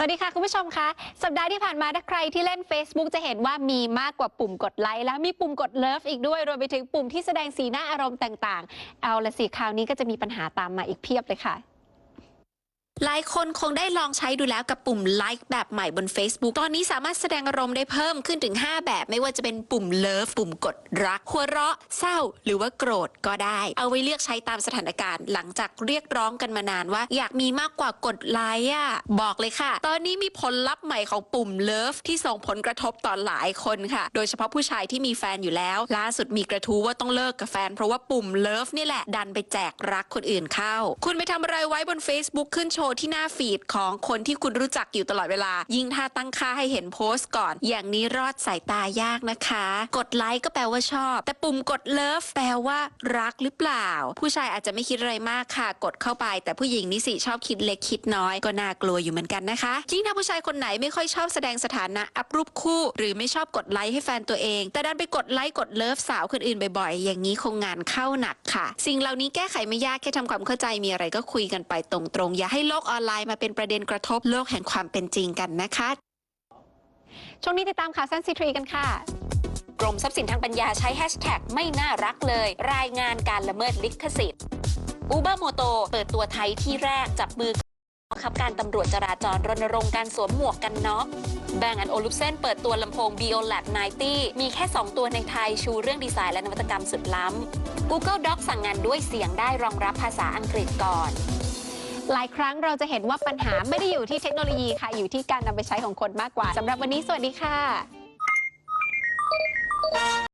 สวัสดีค่ะคุณผู้ชมคะสัปดาห์ที่ผ่านมาถ้าใครที่เล่น Facebook จะเห็นว่ามีมากกว่าปุ่มกดไลค์แล้วมีปุ่มกดเลิฟอีกด้วยรวมไปถึงปุ่มที่แสดงสีหน้าอารมณ์ต่าง ๆ เอาละสิคราวนี้ก็จะมีปัญหาตามมาอีกเพียบเลยค่ะ หลายคนคงได้ลองใช้ดูแล้วกับปุ่มไลค์แบบใหม่บน Facebook ตอนนี้สามารถแสดงอารมณ์ได้เพิ่มขึ้นถึง 5 แบบ ไม่ว่าจะเป็นปุ่มเลิฟปุ่มกดรัก หัวเราะ เศร้า หรือว่าโกรธก็ได้ เอาไว้เลือกใช้ตามสถานการณ์ หลังจากเรียกร้องกันมานานว่า อยากมีมากกว่ากดไลค์อะบอกเลยค่ะ ตอนนี้มีผลลัพธ์ใหม่ของปุ่มเลิฟที่ส่งผลกระทบต่อหลายคนค่ะ โดยเฉพาะผู้ชายที่มีแฟนอยู่แล้ว ล่าสุดมีกระทู้ว่าต้องเลิกกับแฟนเพราะว่าปุ่มเลิฟนี่แหละดันไปแจกรักคนอื่นเข้า คุณไปทำอะไรไว้บน Facebook ขึ้นโชวที่หน้าฟีดของคนที่คุณรู้จักอยู่ตลอดเวลา ยิ่งถ้าตั้งค่าให้เห็นโพสต์ก่อน อย่างนี้รอดสายตายากนะคะ กดไลค์ก็แปลว่าชอบ แต่ปุ่มกดเลิฟแปลว่ารักหรือเปล่า ผู้ชายอาจจะไม่คิดอะไรมากค่ะ กดเข้าไป แต่ผู้หญิงนี่สิชอบคิดเล็กคิดน้อยก็น่ากลัวอยู่เหมือนกันนะคะยิ่งถ้าผู้ชายคนไหนไม่ค่อยชอบแสดงสถานะอัพรูปคู่ หรือไม่ชอบกดไลค์ให้แฟนตัวเอง แต่ดันไปกดไลค์กดเลิฟสาวคนอื่นบ่อยๆ อย่างนี้คงงานเข้าหนักค่ะ สิ่งเหล่านี้แก้ไขไม่ยากแค่ทำความเข้าใจมีอะไรก็คุยกันไปตรงๆอย่าให้โลกออนไลน์มาเป็นประเด็นกระทบโลกแห่งความเป็นจริงกันนะคะ ช่วงนี้ติดตามข่าวสั้นซีทรีกันค่ะกรมทรัพย์สินทางปัญญาใช้แฮชแท็กไม่น่ารักเลย รายงานการละเมิดลิขสิทธิ์อูเบอร์โมโตเปิดตัวไทยที่แรกจับมือบังคับการตำรวจจราจรรณรงค์การสวมหมวกกันน็อกแบงก์อันโอลุปเซนเปิดตัวลำโพง BioLab 90 มีแค่ 2 ตัวในไทยชูเรื่องดีไซน์และนวัตกรรมสุดล้ำ Google Docs สั่งงานด้วยเสียงได้รองรับภาษาอังกฤษก่อน หลายครั้งเราจะเห็นว่าปัญหาไม่ได้อยู่ที่เทคโนโลยีค่ะ อยู่ที่การนำไปใช้ของคนมากกว่าสำหรับวันนี้สวัสดีค่ะ